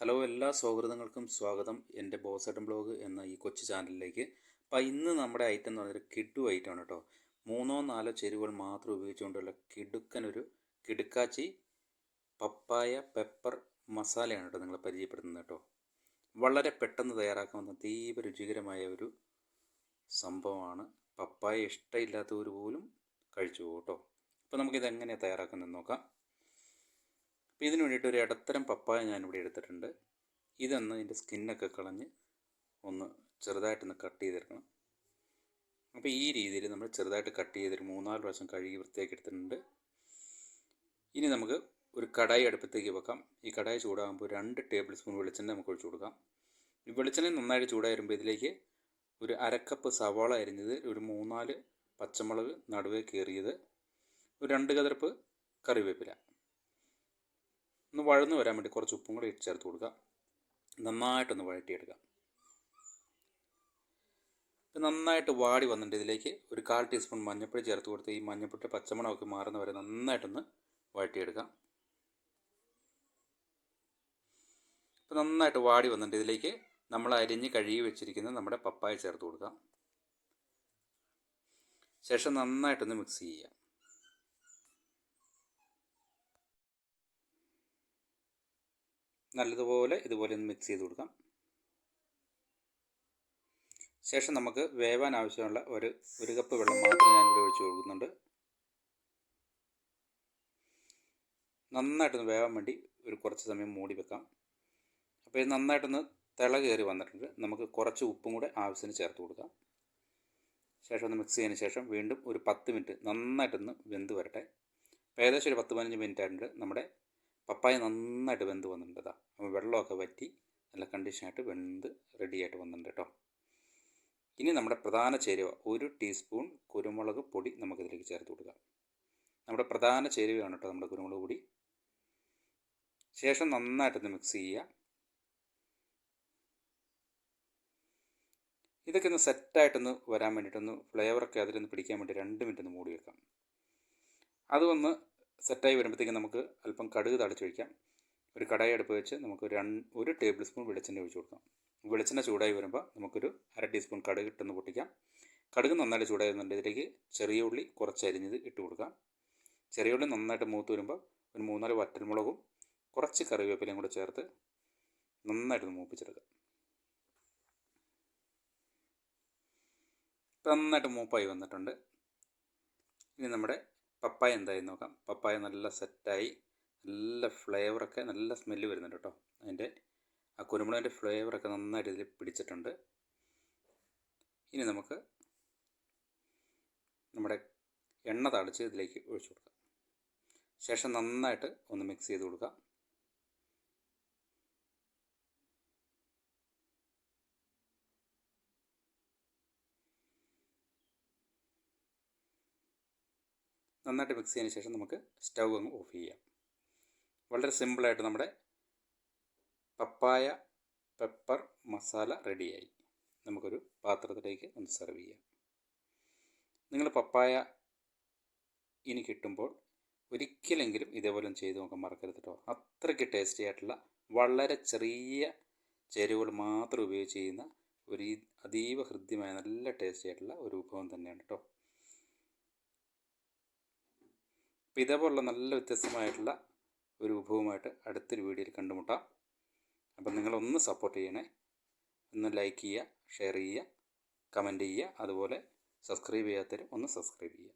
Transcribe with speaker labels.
Speaker 1: Hello എല്ലാ സൗഹൃദങ്ങൾക്കും സ്വാഗതം. എന്റെ ബോസഡൻ ബ്ലോഗ് എന്ന ഈ കൊച്ചു ചാനലിലേക്ക്. അപ്പോൾ ഇന്ന് നമ്മുടെ ഐറ്റം എന്ന് പറഞ്ഞാൽ കിഡു ആണ് കേട്ടോ. മൂന്നോ നാലോ ചേരുവകൾ മാത്രം ഉപയോഗിച്ചുകൊണ്ടുള്ള കിടുക്കനൊരു കിടുക്കാച്ചി പപ്പായ പെപ്പർ മസാലയാണ് കേട്ടോ നിങ്ങളെ പരിചയപ്പെടുത്തുന്നത് കേട്ടോ. വളരെ പെട്ടെന്ന് തയ്യാറാക്കാവുന്ന അതീവ രുചികരമായ ഒരു സംഭവമാണ്. പപ്പായ ഇഷ്ടമില്ലാത്തവർ പോലും കഴിച്ചു പോകും കേട്ടോ. അപ്പോൾ നമുക്കിത് എങ്ങനെയാണ് തയ്യാറാക്കുന്നത് നോക്കാം. അപ്പോൾ ഇതിന് വേണ്ടിയിട്ട് ഒരു ഇടത്തരം പപ്പായ ഞാനിവിടെ എടുത്തിട്ടുണ്ട്. ഇതൊന്ന് ഇതിന്റെ സ്കിന്നൊക്കെ കളഞ്ഞ് ഒന്ന് ചെറുതായിട്ടൊന്ന് കട്ട് ചെയ്തെടുക്കണം. അപ്പോൾ ഈ രീതിയിൽ നമ്മൾ ചെറുതായിട്ട് കട്ട് ചെയ്തൊരു മൂന്നാൽ പ്രാവശ്യം കഴുകി വൃത്തിയാക്കി എടുത്തിട്ടുണ്ട്. ഇനി നമുക്ക് ഒരു കടായി അടുപ്പത്തേക്ക് വെക്കാം. ഈ കടായി ചൂടാകുമ്പോൾ രണ്ട് ടേബിൾ സ്പൂൺ വെളിച്ചെണ്ണ നമുക്ക് ഒഴിച്ചു കൊടുക്കാം. ഈ വെളിച്ചെണ്ണ നന്നായിട്ട് ചൂടായി വരുമ്പോൾ ഇതിലേക്ക് ഒരു അരക്കപ്പ് സവാള അരിഞ്ഞത് ഒരു മൂന്നാൽ പച്ചമുളക് നടുവേ കീറിയത്. ഒരു രണ്ട് കതിർപ്പ് കറിവേപ്പില. ഒന്ന് വഴന്ന് വരാൻ വേണ്ടി കുറച്ച് ഉപ്പും കൂടി ഇട്ട് ചേർത്ത് കൊടുക്കുക. നന്നായിട്ടൊന്ന് വഴറ്റിയെടുക്കുക. നന്നായിട്ട് വാടി വന്നിട്ട് ഇതിലേക്ക്. ഒരു കാൽ ടീസ്പൂൺ മഞ്ഞൾപ്പൊടി ചേർത്ത് കൊടുത്ത് ഈ മഞ്ഞൾപ്പൊടി പച്ചമണമൊക്കെ മാറുന്ന വരെ നന്നായിട്ടൊന്ന് വഴറ്റിയെടുക്കാം ഇപ്പം നന്നായിട്ട് വാടി വന്നിട്ട് ഇതിലേക്ക്. നമ്മൾ അരിഞ്ഞ് കഴുകി വെച്ചിരിക്കുന്ന നമ്മുടെ പപ്പായ ചേർത്ത് കൊടുക്കാം ശേഷം നന്നായിട്ടൊന്ന് മിക്സ് ചെയ്യാം നല്ലതുപോലെ ഇതുപോലെ ഒന്ന് മിക്സ് ചെയ്ത് കൊടുക്കാം. ശേഷം നമുക്ക് വേവാൻ ആവശ്യമുള്ള ഒരു ഒരു കപ്പ് വെള്ളം മാത്രം ഞാനിവിടെ ഒഴിച്ചു കൊടുക്കുന്നുണ്ട്. നന്നായിട്ടൊന്ന് വേവാൻ വേണ്ടി ഒരു കുറച്ച് സമയം മൂടി വെക്കാം. അപ്പോൾ ഇത് നന്നായിട്ടൊന്ന് തിള കയറി വന്നിട്ടുണ്ട്. നമുക്ക് കുറച്ച് ഉപ്പും കൂടെ ആവശ്യത്തിന് ചേർത്ത് കൊടുക്കാം. ശേഷം ഒന്ന് മിക്സ് ചെയ്തതിന് ശേഷം വീണ്ടും ഒരു പത്ത് മിനിറ്റ് നന്നായിട്ടൊന്ന് വെന്ത് വരട്ടെ. ഏകദേശം ഒരു പത്ത് പതിനഞ്ച് മിനിറ്റ് ആയിട്ടുണ്ട് നമ്മുടെ പപ്പായ നന്നായിട്ട് വെന്ത് വന്നിട്ടുണ്ട് ഇതാ അപ്പോൾ വെള്ളമൊക്കെ വറ്റി നല്ല കണ്ടീഷനായിട്ട് വെന്ത് റെഡിയായിട്ട് വന്നിട്ടുണ്ട് കേട്ടോ ഇനി നമ്മുടെ പ്രധാന ചേരുവ ഒരു ടീസ്പൂൺ കുരുമുളക് പൊടി നമുക്കിതിലേക്ക് ചേർത്ത് കൊടുക്കാം. നമ്മുടെ പ്രധാന ചേരുവയാണ് കേട്ടോ നമ്മുടെ കുരുമുളക് പൊടി. ശേഷം നന്നായിട്ടൊന്ന് മിക്സ് ചെയ്യുക ഇതൊക്കെ ഒന്ന് സെറ്റായിട്ടൊന്ന് വരാൻ വേണ്ടിയിട്ടൊന്ന് ഫ്ലേവറൊക്കെ അതിലൊന്ന് പിടിക്കാൻ വേണ്ടി രണ്ട് മിനിറ്റ് ഒന്ന് മൂടി വെക്കാം. അത് ഒന്ന് സെറ്റായി വരുമ്പോഴത്തേക്കും നമുക്ക് അല്പം കടുക് തളിച്ചൊഴിക്കാം ഒരു കടായി അടുപ്പ് വെച്ച് നമുക്ക് രണ്ട് ഒരു ടേബിൾ സ്പൂൺ വെളിച്ചെണ്ണ ഒഴിച്ച് കൊടുക്കാം. വെളിച്ചെണ്ണ ചൂടായി വരുമ്പോൾ നമുക്കൊരു അര ടീസ്പൂൺ കടുക് ഇട്ടൊന്ന് പൊട്ടിക്കാം. കടുക് നന്നായിട്ട് ചൂടായി വരുന്നുണ്ട് ഇതിലേക്ക് ചെറിയ ഉള്ളി കുറച്ച് അരിഞ്ഞത് ഇട്ട് കൊടുക്കാം. ചെറിയ ഉള്ളി നന്നായിട്ട് മൂത്ത് വരുമ്പോൾ ഒരു മൂന്നാൽ വറ്റൽമുളകും കുറച്ച് കറിവേപ്പിലയും കൂടെ ചേർത്ത് നന്നായിട്ടൊന്ന് മൂപ്പിച്ചെടുക്കാം ഇപ്പം നന്നായിട്ട് മൂപ്പായി വന്നിട്ടുണ്ട്. ഇനി നമ്മുടെ പപ്പായ എന്തായി നോക്കാം. പപ്പായ നല്ല സെറ്റായി. നല്ല ഫ്ലേവറൊക്കെ നല്ല സ്മെല്ല് വരുന്നുണ്ട് കേട്ടോ. അതിന്റെ ആ കുരുമുളകിന്റെ ഫ്ലേവറൊക്കെ നന്നായിട്ട് ഇതിൽ പിടിച്ചിട്ടുണ്ട്. ഇനി നമുക്ക് നമ്മുടെ എണ്ണ തളിച്ച് ഇതിലേക്ക് ഒഴിച്ചു കൊടുക്കാം. ശേഷം നന്നായിട്ട് ഒന്ന് മിക്സ് ചെയ്ത് കൊടുക്കുക നന്നായിട്ട് മിക്സ് ചെയ്തതിന് ശേഷം നമുക്ക് സ്റ്റൗ അങ്ങ് ഓഫ് ചെയ്യാം. വളരെ സിമ്പിളായിട്ട് നമ്മുടെ പപ്പായ പെപ്പർ മസാല റെഡിയായി നമുക്കൊരു പാത്രത്തിലേക്ക് ഒന്ന് സെർവ് ചെയ്യാം. നിങ്ങൾ പപ്പായ ഇനി കിട്ടുമ്പോൾ ഒരിക്കലെങ്കിലും ഇതേപോലെ ചെയ്ത് നോക്കാൻ മറക്കരുത് കേട്ടോ അത്രയ്ക്ക് ടേസ്റ്റി ആയിട്ടുള്ള വളരെ ചെറിയ ചേരുവകൾ മാത്രം ഉപയോഗിച്ച് ചെയ്യുന്ന ഒരു അതീവ ഹൃദ്യമായ നല്ല ടേസ്റ്റി ആയിട്ടുള്ള ഒരു വിഭവം തന്നെയാണ് കേട്ടോ അപ്പോൾ ഇതേപോലുള്ള നല്ല വ്യത്യസ്തമായിട്ടുള്ള ഒരു വിഭവമായിട്ട് അടുത്തൊരു വീഡിയോയിൽ കണ്ടുമുട്ടാം. അപ്പം നിങ്ങളൊന്ന് സപ്പോർട്ട് ചെയ്യണേ. ഒന്ന് ലൈക്ക് ചെയ്യുക ഷെയർ ചെയ്യുക കമന്റ് ചെയ്യുക അതുപോലെ സബ്സ്ക്രൈബ് ചെയ്യാത്തവരും ഒന്ന് സബ്സ്ക്രൈബ് ചെയ്യുക.